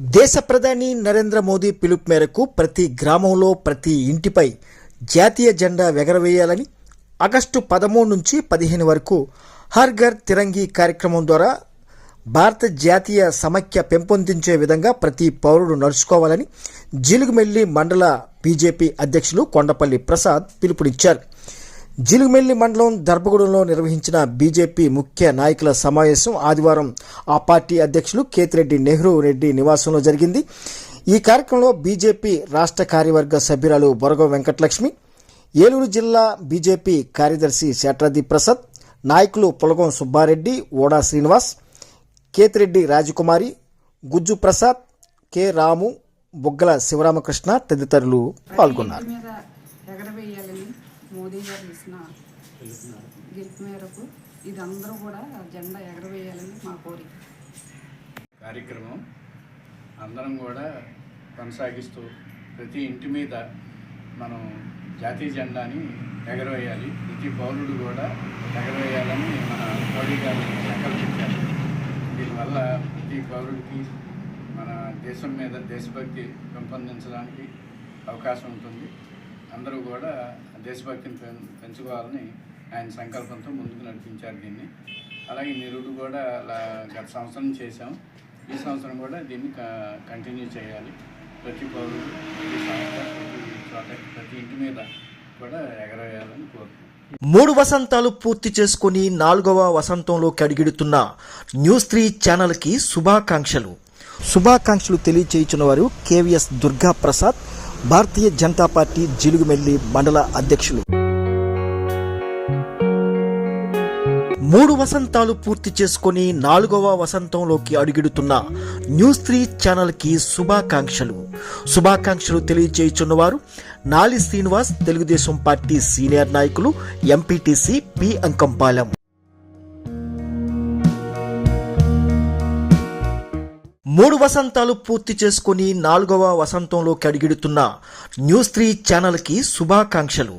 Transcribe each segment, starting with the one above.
దేశ ప్రధాని నరేంద్ర మోదీ పిలుపు మేరకు ప్రతి గ్రామంలో ప్రతి ఇంటిపై జాతీయ జెండా ఎగరవేయాలని ఆగస్టు పదమూడు నుంచి పదిహేను వరకు హర్ ఘర్ తిరంగి కార్యక్రమం ద్వారా భారత జాతీయ సమైక్య పెంపొందించే విధంగా ప్రతి పౌరుడు నడుచుకోవాలని జిలుగుమెల్లి మండల బీజేపీ అధ్యక్షులు కొండపల్లి ప్రసాద్ పిలుపునిచ్చారు. జిలుగుమెల్లి మండలం దర్భగూడెంలో నిర్వహించిన బీజేపీ ముఖ్య నాయకుల సమావేశం ఆదివారం ఆ పార్టీ అధ్యక్షులు కేతిరెడ్డి నెహ్రూ రెడ్డి నివాసంలో జరిగింది. ఈ కార్యక్రమంలో బీజేపీ రాష్ట్ర కార్యవర్గ సభ్యురాలు బొరగ వెంకటలక్ష్మి ఏలూరు జిల్లా బీజేపీ కార్యదర్శి శేట్రాది ప్రసాద్ నాయకులు పులగం సుబ్బారెడ్డి ఓడా శ్రీనివాస్ కేతిరెడ్డి రాజకుమారి గుజ్జు ప్రసాద్ కె రాము బుగ్గల శివరామకృష్ణ తదితరులు పాల్గొన్నారు. మోదీ గారు ఇచ్చిన గెలుపు మేరకు ఇది అందరూ కూడా జెండా ఎగరవేయాలని మా కోరిక. కార్యక్రమం అందరం కూడా కొనసాగిస్తూ ప్రతి ఇంటి మీద మనం జాతీయ జెండాని ఎగరవేయాలి. ప్రతి పౌరుడు కూడా ఎగరవేయాలని మన మోడీ గారు సంకల్పించారు. దీనివల్ల ప్రతి పౌరుడికి మన దేశం మీద దేశభక్తి పెంపొందించడానికి అవకాశం ఉంటుంది. అందరూ కూడా దేశభక్తిని పెంచుకోవాలని ఆయన సంకల్పంతో ముందుకు నడిపించారు దీన్ని. అలాగే నిరుడు కూడా అలా గత సంవత్సరం చేశాం. ఈ సంవత్సరం కూడా దీన్ని కంటిన్యూ చేయాలి. ప్రతి పౌరుడు ప్రతి సంస్థ ప్రతి చోట ప్రతి ఇంటి మీద కూడా ఎగరవేయాలని కోరుతున్నాం. మూడు వసంతాలు పూర్తి చేసుకుని నాలుగవ వసంతంలోకి కడిగిడుతున్న న్యూస్ త్రీ ఛానల్కి శుభాకాంక్షలు. శుభాకాంక్షలు తెలియచేయించిన వారు కేవీఎస్ దుర్గా ప్రసాద్ భారతీయ జనతా పార్టీ జిలుగుమెల్లి మండల అధ్యక్షులు. మూడు వసంతాలు పూర్తి చేసుకుని నాలుగవ వసంతంలోకి అడుగిడుతున్న న్యూస్ త్రీ ఛానల్కి శుభాకాంక్షలు. శుభాకాంక్షలు తెలియజేయుచున్నవారు నాలి శ్రీనివాస్ తెలుగుదేశం పార్టీ సీనియర్ నాయకులు ఎంపీటీసీ పి అంకంపాలెం. మూడు వసంతాలు పూర్తి చేసుకుని నాలుగవ వసంతంలోకి అడిగిడుతున్న న్యూస్ త్రీ ఛానల్కి శుభాకాంక్షలు.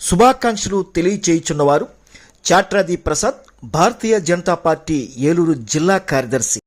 శుభాకాంక్షలు తెలియచేయుచున్నవారు చాట్రాది ప్రసాద్ భారతీయ జనతా పార్టీ ఏలూరు జిల్లా కార్యదర్శి.